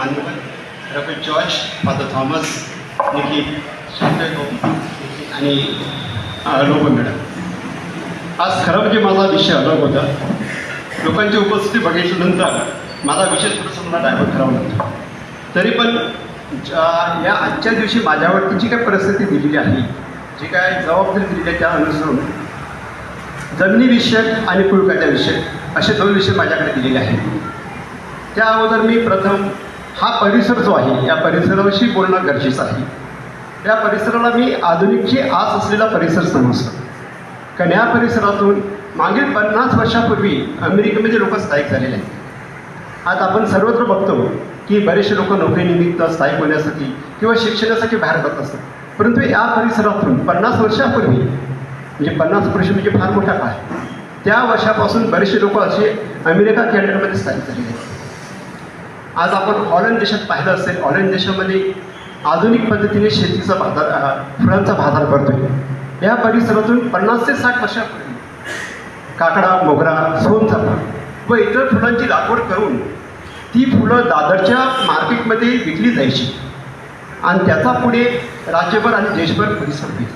मान्यवर Raphael George father Thomas Nikki आणि लोक मॅडम. आज खरं म्हणजे माझा विषय अलग होता. लोकांची उपस्थिती बघितल्यानंतर माझा विषय थोडंसं मला डायव्हर्ट करावा लागतो. तरी पण ज्या- या आजच्या दिवशी माझ्यावरती जी काय परिस्थिती दिलेली आहे जी काय जबाबदारी दिलेली आहे त्या अनुसरून जमिनीविषयक आणि कुळकायद्याविषयक असे दोन विषय माझ्याकडे दिलेले आहेत. त्या अगोदर मी प्रथम हा परिसर जो आहे या परिसराविषयी बोलणं गरजेचं आहे. त्या परिसराला मी आधुनिकची आस असलेला परिसर समजतो. कारण या परिसरातून मागील पन्नास वर्षापूर्वी अमेरिकेमध्ये लोक स्थायिक झालेले आहेत. आज आपण सर्वत्र बघतो की बरेचसे लोक नोकरीनिमित्त स्थायिक होण्यासाठी किंवा शिक्षणासाठी बाहेर जात असतात. परंतु या परिसरातून पन्नास वर्षापूर्वी म्हणजे पन्नास वर्ष म्हणजे फार मोठा काळ आहे. त्या वर्षापासून बरेचसे लोक असे अमेरिका कॅनडामध्ये स्थायिक झालेले आहेत. आज आपण हॉलंड देशात पाहिलं असेल हॉलंड देशामध्ये आधुनिक पद्धतीने शेतीचा बाजार फळांचा फुलांचा बाजार भरतोय. या परिसरातून पन्नास ते साठ वर्षापूर्वी काकडा मोगरा सोनचाफा व इतर फुलांची लागवड करून ती फुलं दादरच्या मार्केटमध्ये विकली जायची आणि त्याचा पुढे राज्यभर आणि देशभर परिसर होईल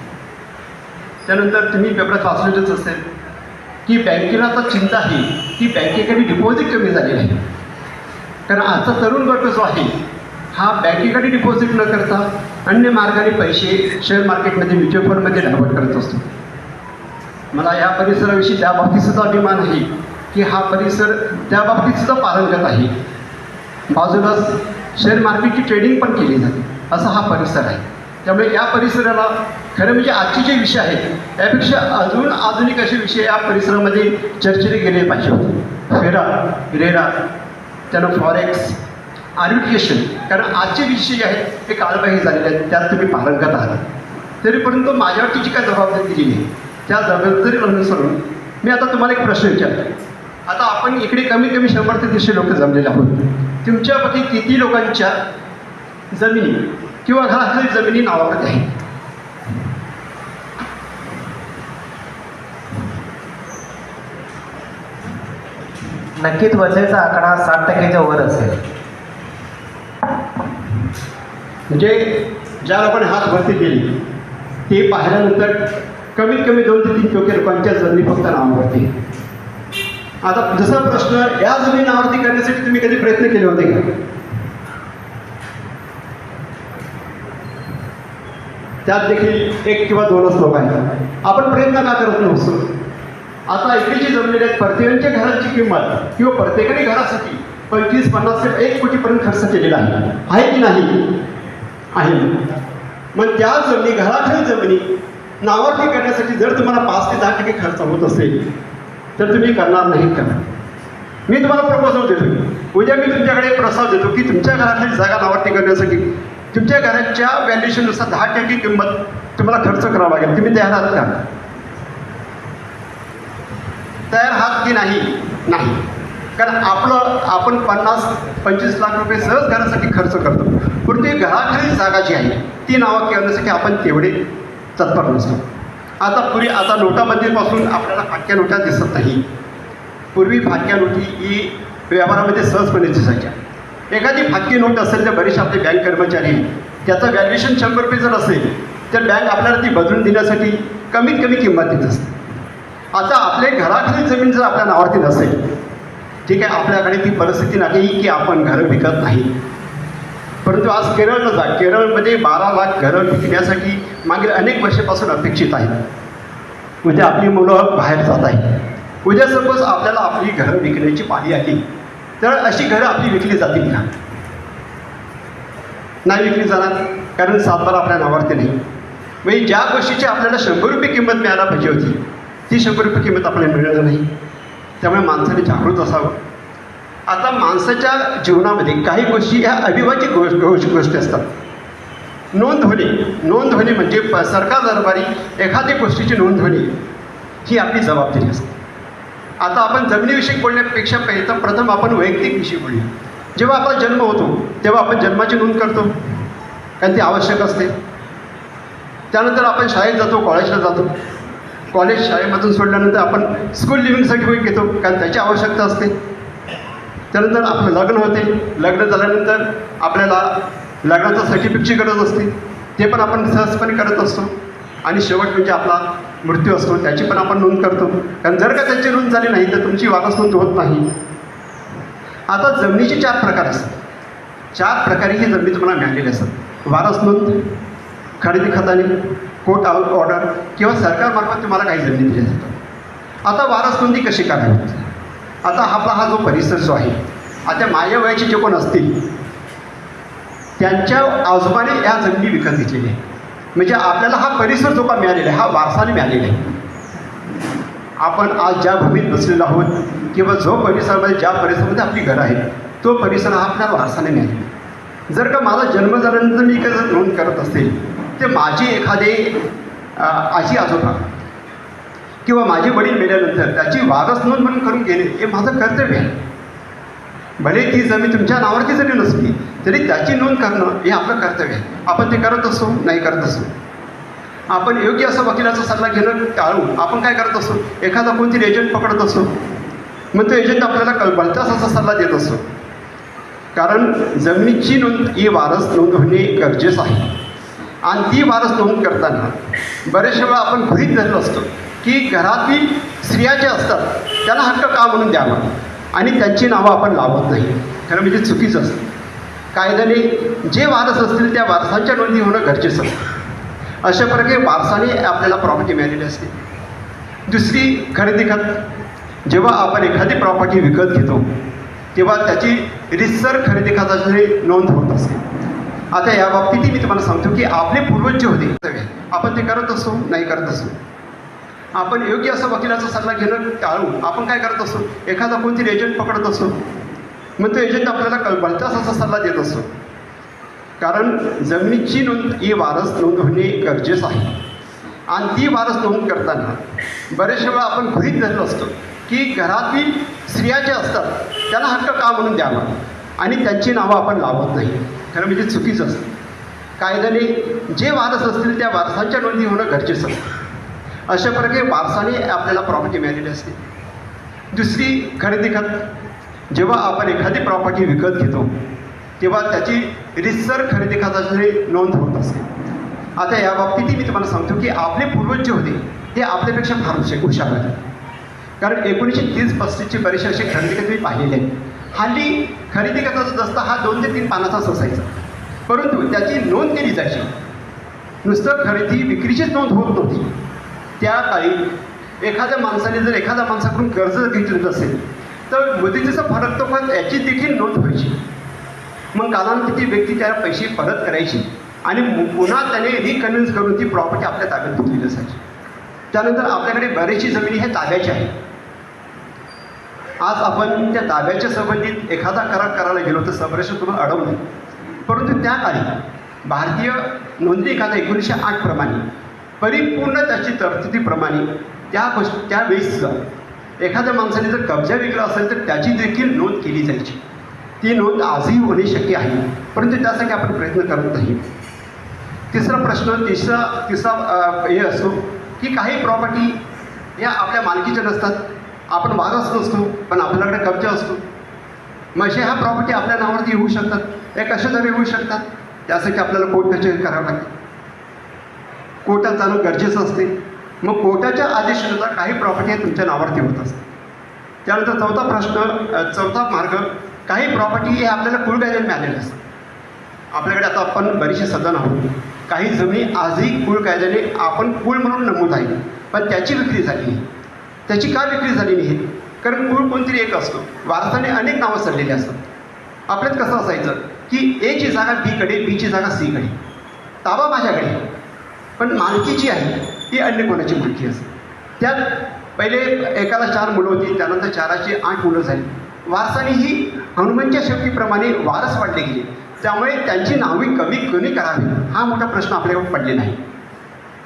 त्यानंतर तुम्ही पेपरात वाचलेलंच असेल की बँकेला आता चिंता आहे की बँकेकडे डिपॉझिट कमी झालेलं आहे. कारण आजचा तरुण वर्ग जो आहे हा बँकेकडे डिपॉझिट न करता अन्य मार्गाने पैसे शेअर मार्केटमध्ये म्युच्युअल फंडमध्ये डायव्हर्ट करत असतो. मला या परिसराविषयी त्या बाबतीतसुद्धा अभिमान आहे की हा परिसर त्या बाबतीतसुद्धा पालन पारंगत आहे. बाजूलाच शेअर मार्केटची ट्रेडिंग पण केली जाते. असा हा परिसर आहे. त्यामुळे या परिसराला खरं म्हणजे आजचे जे विषय आहेत त्यापेक्षा अजून आधुनिक असे विषय या परिसरामध्ये चर्चेले गेले पाहिजे होते. फेरा रेरा त्यानं फॉरेक्स आर्बिट्रेशन कारण आजचे विषय जे आहेत ते कालबाही झालेले आहेत त्यात तुम्ही पारंगत आहात. तरी परंतु माझ्यावरती जी काय जबाबदारी दिली आहे त्या जबाबदारी अनुसरून मी आता तुम्हाला एक प्रश्न विचारतो. आता आपण इकडे कमीत कमी शंभर ते दीडशे लोक जमलेले आहोत. तुमच्यापैकी किती लोकांच्या जमिनी किंवा घराखाली जमिनी नावावरती आहेत? नक्कीच वसईचा आकडा साठ टक्क्याच्या वर असेल. म्हणजे ज्या लोकांनी हात भरती केली ते पाहिल्यानंतर कमीत कमी दोन ते तीन टोके लोकांच्या जमिनी फक्त नावावरती. आता जसा प्रश्न या जमिनी नावावरती करण्यासाठी तुम्ही कधी प्रयत्न केले होते का? त्यात देखील एक किंवा दोनच लोक आहेत. आपण प्रयत्न का करत नसतो आता इकडे जी जमलेले आहेत प्रत्येकांच्या घराची किंमत किंवा प्रत्येकाने घरासाठी पंचवीस पन्नास ते एक कोटीपर्यंत खर्च केलेला आहे. आहे की नाही? आहे. मग त्या जमिनी घराखाली जमिनी नावावरती करण्यासाठी जर तुम्हाला पाच ते दहा टक्के खर्च होत असेल तर तुम्ही करणार नाही का? मी तुम्हाला प्रपोजल देतो. उद्या मी तुमच्याकडे प्रस्ताव देतो की तुमच्या घरातली जागा नावावरती करण्यासाठी तुमच्या घराच्या व्हॅल्युएशननुसार दहा टक्के किंमत तुम्हाला खर्च करावा लागेल. तुम्ही तयार आहात का? तयार आहात की नाही? नाही. कारण आपलं आपण पन्नास पंचवीस लाख रुपये सहज घरासाठी खर्च करतो. परंतु घराखाली जागा जी आहे ती नावं करण्यासाठी आपण तेवढे तत्पर नसतो. आता पूर्वी आता नोटाबंदीपासून आपल्याला फाटक्या नोटा दिसत नाही. पूर्वी फाटक्या नोटी ही व्यवहारामध्ये सहजपणे दिसायच्या. एखादी फाटकी नोट असेल तर बरेचसे आपले बँक कर्मचारी त्याचं व्हॅल्युएशन शंभर रुपये जर असेल तर बँक आपल्याला ती बदलून देण्यासाठी कमीत कमी किंमत देत असते. आता आपल्या घराखाली जमीन जर आपल्या नावावरती नसेल ठीक आहे आपल्याकडे ती परिस्थिती नाही की आपण घरं विकत नाही. परंतु आज केरळला जा केरळमध्ये बारा लाख घरं विकण्यासाठी मागील अनेक वर्षापासून अपेक्षित आहेत. म्हणजे आपली मुलं बाहेर जात आहेत. उद्या सपोज आपल्याला आपली घरं विकण्याची पाळी आली तर अशी घरं आपली विकली जातील का? नाही विकली जाणार कारण सातबारा आपल्या नावावरती नाही. म्हणजे ज्या गोष्टीची आपल्याला शंभर रुपये किंमत मिळायला पाहिजे होती ती शंभर रुपये किंमत आपल्याला मिळणार नाही. त्यामुळे माणसाने जागृत असावं. आता माणसाच्या जीवनामध्ये काही गोष्टी ह्या अविभाज्य गोष्ट गोष्टी असतात. नोंद होणे नोंद होणे म्हणजे प सरकार दरबारी एखाद्या गोष्टीची नोंद होणे ही आपली जबाबदारी असते. आता आपण जमिनीविषयी बोलण्यापेक्षा पहिले तर प्रथम आपण वैयक्तिक विषयी बोलूया. जेव्हा आपला जन्म होतो तेव्हा आपण जन्माची नोंद करतो. कारण ती आवश्यक असते. त्यानंतर आपण शाळेत जातो कॉलेजला जातो. कॉलेज शाळेमधून सोडल्यानंतर आपण स्कूल लिव्हिंग सर्टिफिकेट घेतो कारण त्याची आवश्यकता असते. त्यानंतर आपलं लग्न होते. लग्न झाल्यानंतर आपल्याला लग्नाचं सर्टिफिकेटची गरज असते. ते पण आपण सहजपणे करत असतो. आणि शेवट म्हणजे आपला मृत्यू असतो. त्याची पण आपण नोंद करतो. कारण जर का त्याची नोंद झाली नाही तर तुमची वारस नोंद होत नाही. आता जमिनीचे चार प्रकार असतात. चार प्रकारे ही जमिनी तुम्हाला मिळालेली असतात. वारस नोंद खरेदी खताने कोर्ट आउट ऑर्डर किंवा सरकारमार्फत तुम्हाला काही जमिनी दिल्या जातात. आता वारसनोंदी कशी करावी आता आपला हा जो परिसर जो आहे आता माझ्या वयाचे जे कोण असतील त्यांच्या आजोबाने या जमिनी विकत घेतलेल्या आहे. म्हणजे आपल्याला हा परिसर जो का मिळालेला आहे हा वारसाने मिळालेला आहे. आपण आज ज्या भूमीत बसलेलो आहोत किंवा जो परिसरामध्ये ज्या परिसरामध्ये आपली घरं आहेत तो परिसर हा आपल्याला वारसाने मिळालेला जर का माझा जन्म झाल्यानंतर मी काही जर नोंद करत असेल ते माझे एखादे आजी आजोबा किंवा माझे वडील मेल्यानंतर त्याची वारस नोंद म्हणून करून घेणे हे माझं कर्तव्य आहे. भले ती जमीन तुमच्या नावावरती जरी नसली तरी त्याची नोंद करणं हे आपलं कर्तव्य आहे. आपण ते करत असो नाही करत असो. आपण योग्य असं वकिलाचा सल्ला घेणं टाळून आपण काय करत असो? एखादा कोणतरी एजंट पकडत असो? मग तो एजंट आपल्याला कल भलताच असा सल्ला देत असतो कारण जमिनीची नोंद ही वारस नोंद होणे गरजेचं आहे. आणि ती वारस नोंद करताना बरेचशा वेळा आपण गृहित धरलो असतो की घरातील स्त्रिया ज्या असतात त्यांना हक्क का म्हणून द्यावा? आणि त्यांची नावं आपण लावत नाही. खरं म्हणजे चुकीचं असतं. कायद्याने जे वारस असतील त्या वारसांच्या नोंदी होणं गरजेचं असतं. अशा प्रकारे वारसाने आपल्याला प्रॉपर्टी मिळालेली असते. दुसरी खरेदी खत. जेव्हा आपण एखादी प्रॉपर्टी विकत घेतो तेव्हा त्याची रिसर खरेदी खताची नोंद होत असते. आता या बाबतीतही मी तुम्हाला सांगतो की आपले पूर्वज जे होते आपण ते करत असो नाही करत असो. आपण योग्य असं वकिलाचा सल्ला घेणं टाळून आपण काय करत असो? एखादा कोणतरी एजंट पकडत असो? मग तो एजंट आपल्याला कल भलताच असा सल्ला देत असतो कारण जमिनीची नोंद ही वारस नोंद होणे गरजेचं आहे. आणि ती वारस नोंद करताना बरेचशा वेळा आपण गृहीत धरलो असतो की घरातील स्त्रिया ज्या असतात त्यांना हक्क का म्हणून द्यावा? आणि त्यांची नावं आपण लावत नाही. खरं म्हणजे चुकीचं असतं. कायद्याने जे वारस असतील त्या वारसांच्या नोंदी होणं गरजेचं असतं. अशा प्रकारे वारसाने आपल्याला प्रॉपर्टी मिळालेली असते. दुसरी खरेदी खत जेव्हा आपण एखादी प्रॉपर्टी विकत घेतो तेव्हा त्याची रिसर खरेदी खताची नोंद होत असते. आता या बाबतीतही मी तुम्हाला सांगतो की आपले पूर्वज जे होते ते आपल्यापेक्षा फार हुशार होते. कारण एकोणीसशे तीस पस्तीसचे बरेचसे असे खरेदी खत मी पाहिलेले आहेत हल्ली खरेदी करताचा दस्ता हा दोन ते तीन पानाचाच असायचा परंतु त्याची नोंद केली जायची. नुसतं खरेदी विक्रीचीच नोंद होत नव्हती. त्या काळी एखाद्या माणसाने जर एखाद्या माणसाकडून कर्ज घेतलं असेल तर मुदतीचा फरक तो पण याची देखील नोंद व्हायची. मग कालांतर ती व्यक्ती त्याला पैसे परत करायची आणि पुन्हा त्याने रिकन्व्हिन्स करून ती प्रॉपर्टी आपल्या ताब्यात घेतलेली असायची त्यानंतर आपल्याकडे बरीचशी जमिनी हे ताब्याची आहे आज आपण त्या ताब्याच्या संबंधित एखादा करार करायला गेलो तर सबरेशन करून अडवलं परंतु त्या काळी भारतीय नोंदणी एखादा एकोणीसशे आठ प्रमाणे परिपूर्ण त्याची तरतुदीप्रमाणे त्या गोष्ट त्यावेळेस एखाद्या माणसाने जर कब्जा विकला असेल तर त्याची देखील नोंद केली जायची. ती नोंद आजही होणे शक्य आहे परंतु त्यासाठी आपण प्रयत्न करत नाही. तिसरा प्रश्न तिसरा तिसरा हे असतो की काही प्रॉपर्टी या आपल्या मालकीच्या नसतात. आपण वारस नसतो पण आपल्याकडे कब्जा असतो. मग अशा ह्या प्रॉपर्टी आपल्या नावावरती येऊ शकतात. या कशा तरी येऊ शकतात? त्यासाठी आपल्याला कोर्ट कचेरी करावं लागेल कोर्टात जाणं गरजेचं असते. मग कोर्टाच्या आदेशानुसार काही प्रॉपर्टी तुमच्या नावावरती होत असते. त्यानंतर चौथा प्रश्न चौथा मार्ग काही प्रॉपर्टी हे आपल्याला कुळकायद्याने मिळालेले असतात आपल्याकडे आता आपण बरीचशी सदन आहोत. काही जमीन आजही कुळ कायद्याने आपण कुळ म्हणून नमूद आहे. पण त्याची विक्री झाली त्याची का विक्री झाली नाही कारण कुळ कोणतरी एक असतो. वारसाने अनेक नावं सरलेली असतात. आपल्यात कसं असायचं की एची जागा बीकडे बीची जागा सीकडे ताबा माझ्याकडे पण मालकी जी आहे ती अन्य कोणाची मालकी असते त्यात पहिले एकाला चार मुलं होती त्यानंतर चाराची आठ मुलं झाली. वारसाने ही हनुमानच्या शक्तीप्रमाणे वारस वाढले गेले. त्यामुळे त्यांची नावे कमी कमी करावी हा मोठा प्रश्न आपल्याकडे पडलेला आहे.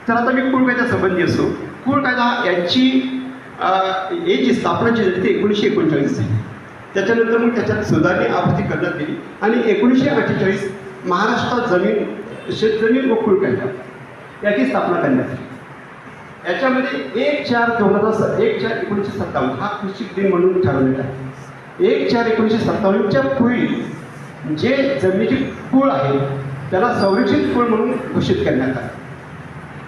तर आता मी कुळ कायदा संबंधी असो कुळ कायदा यांची याची स्थापना जी झाली ती एकोणीसशे एकोणचाळीस झाली त्याच्यानंतर मग त्याच्यात सुधारणी आवृत्ती करण्यात गेली. आणि एकोणीसशे अठ्ठेचाळीस महाराष्ट्रात जमीन शेतजमीन व कुळ कायदा याची स्थापना करण्यात आली. याच्यामध्ये एक चार दोन हजार स एक चार एकोणीसशे सत्तावन्न हा कृषी दिन म्हणून ठरवलेला आहे. एक चार एकोणीसशे सत्तावन्नच्या पूर्वी जे जमिनीची कुळ आहे त्याला संरक्षित कुळ म्हणून घोषित करण्यात आला.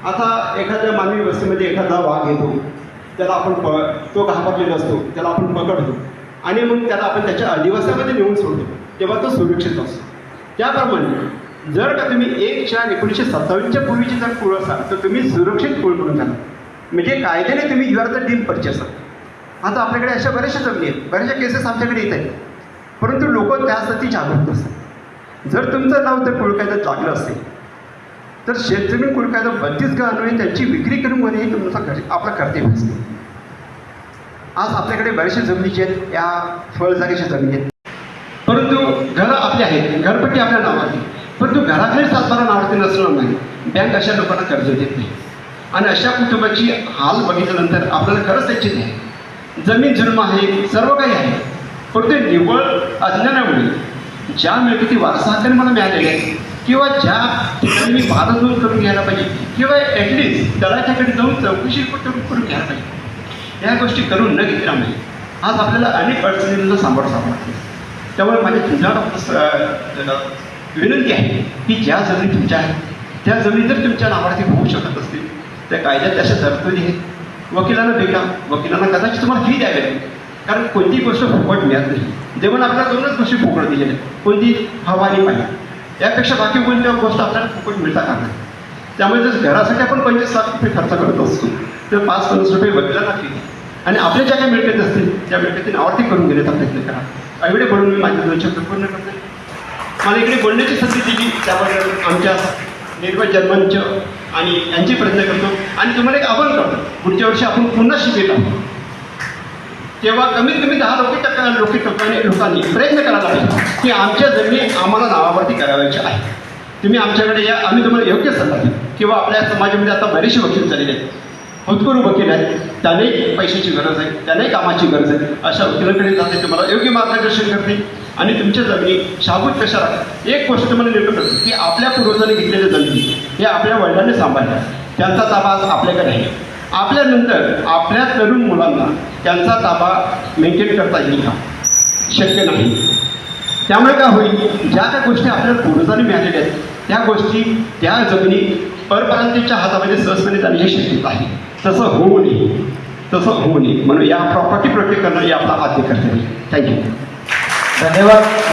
आता एखाद्या मानवी वस्तीमध्ये एखादा वाघ येतो. त्याला आपण प तो घाबरलेला असतो त्याला आपण पकडतो. आणि मग त्याला आपण त्याच्या अधिवासामध्ये नेऊन सोडतो. तेव्हा तो सुरक्षित असतो. त्याप्रमाणे जर का तुम्ही एक चार एकोणीसशे सत्तावन्नच्या पूर्वीची जर कुळ असाल तर तुम्ही सुरक्षित कुळ म्हणून झाला म्हणजे कायद्याने तुम्ही you are the deem purchase आता आपल्याकडे अशा बऱ्याचशा जमली आहेत. बऱ्याचशा केसेस आमच्याकडे येत आहेत. परंतु लोक त्यासाठी जागरूक नसतात. जर तुमचं नाव जर कुळ कायद्यात लागलं असेल तर शेतजमीन कुळ कायदा बत्तीस ग त्यांची विक्री करून होणे हे तुमचा आपला आपलं कर्तव्य असते. आज आपल्याकडे बऱ्याचशा जमिनी आहेत. या फळजागेच्या जमिनी आहेत. परंतु घरं आपली आहेत. घरपट्टी आपल्या नावाची. परंतु घराकडे सातबारा नावावरती नसणार नाही. बँक अशा लोकांना कर्ज देत नाही. आणि अशा कुटुंबाची हाल बघितल्यानंतर आपल्याला खरंच त्याची नाही जमीन जन्म आहे सर्व काही आहे. पण ते निव्वळ अज्ञानामुळे ज्या मिळकती वारसाहकाने मला मिळालेल्या आहेत किंवा ज्या ठिकाणी मी भारदूर करून घ्यायला पाहिजे किंवा ॲटलिस्ट तळाच्याकडे जाऊन चौकशी करून घ्यायला पाहिजे. या गोष्टी करून न घेतल्या नाही आज आपल्याला अनेक अडचणींना सामोरं जावं लागते त्यामुळे माझी तुमच्या विनंती आहे की ज्या जमिनी तुमच्या आहेत त्या जमिनी जर तुमच्या नावावरती होऊ शकत असतील त्या कायद्यात अशा तरतुदी आहेत. वकिलांना भेटा वकिलांना कदाचित तुम्हाला फी द्यावी लागेल. कारण कोणतीही गोष्ट फुकट मिळत नाही. जेवण आपल्याला दोनच गोष्टी फुकट दिलेल्या कोणती? हवा आणि पाणी. यापेक्षा बाकी कोणत्या गोष्ट आपल्याला फुकट मिळता का नाही? त्यामुळे जर घरासाठी आपण पंचवीस लाख रुपये खर्च करत असतो तर पाच पन्नास रुपये वकिलांना फी आणि आपल्या ज्या काही मिळकत असतील त्या मिळकतीने आवर्ती करून घेण्याचा प्रयत्न करा. एवढे बोलून मी माझ्या दोन पूर्ण करते मला इकडे बोलण्याची संधी दिली त्याबद्दल आमच्या निर्भय जन्मांच आणि यांचे प्रयत्न करतो. आणि तुम्हाला एक आव्हान करतो पुढच्या वर्षी आपण पुन्हा शिकेल तेव्हा कमीत कमी दहा लोक टक्का लोक टक्क्याने लोकांनी प्रयत्न करायला पाहिजे. की आमच्या जमिनी आम्हाला नावावरती करावायच्या आहे. तुम्ही आमच्याकडे या आम्ही तुम्हाला योग्य सल्ला किंवा आपल्या समाजामध्ये आता बरेचसे वकील झालेले आहेत. होतकरू वकील आहेत त्यालाही पैशाची गरज आहे त्यालाही कामाची गरज आहे. अशा वकिलांकडे जाते तुम्हाला योग्य मार्गदर्शन करते आणि तुमच्या जमिनी शाबूत कशा राहतात एक गोष्ट तुम्हाला निर्णय करते की आपल्या पूर्वजांनी घेतलेल्या जमिनी हे आपल्या वडिलांनी सांभाळल्या. त्यांचा ताबा आज आपल्याकडे आहे. आपल्यानंतर आपल्या तरुण मुलांना त्यांचा ताबा मेंटेन करता येईल का? शक्य नाही. त्यामुळे काय होईल? ज्या त्या गोष्टी आपल्याला पूर्वजांनी मिळालेल्या आहेत त्या गोष्टी त्या जमिनी परप्रांतीच्या हातामध्ये सहजपणे जाण्याची शक्यता आहे. तसं होऊ नये. तसं होऊ नये. म्हणून या प्रॉपर्टी प्रोटेक्ट करणं हे आपला आद्य करते थँक्यू धन्यवाद.